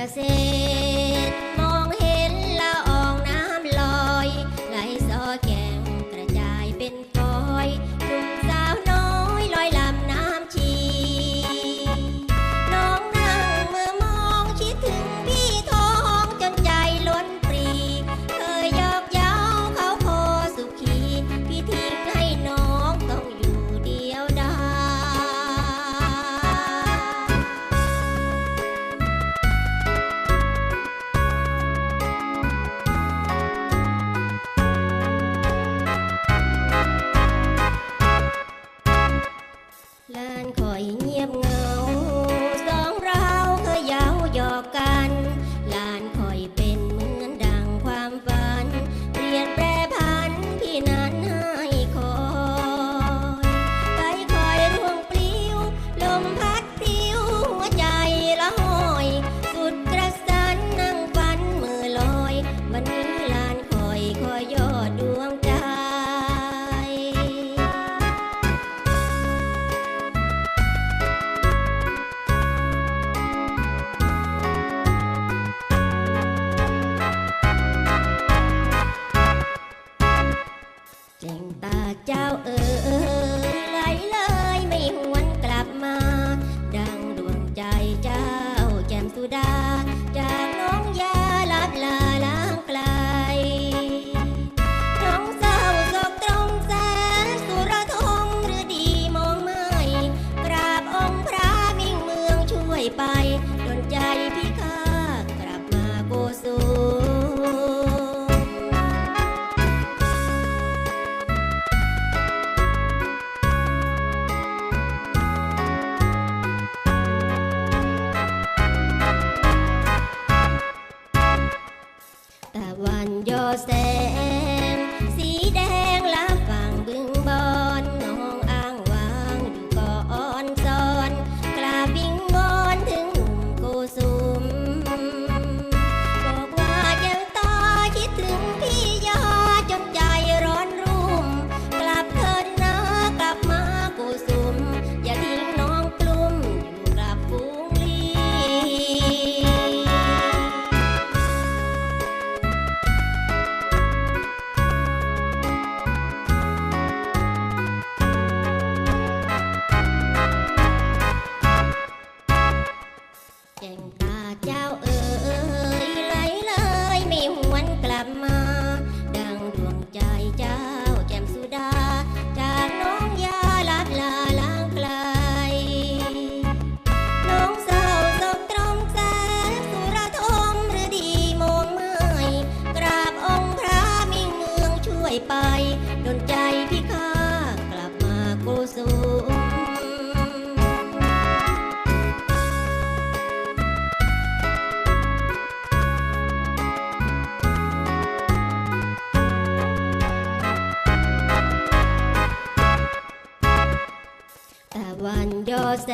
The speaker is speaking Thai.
conocer. จิงตาเจ้าเออยไหลเลยไม่หวน ตะวันโยเซ ไปโดนใจพี่ข้ากลับมาโกสูต่วันยอแส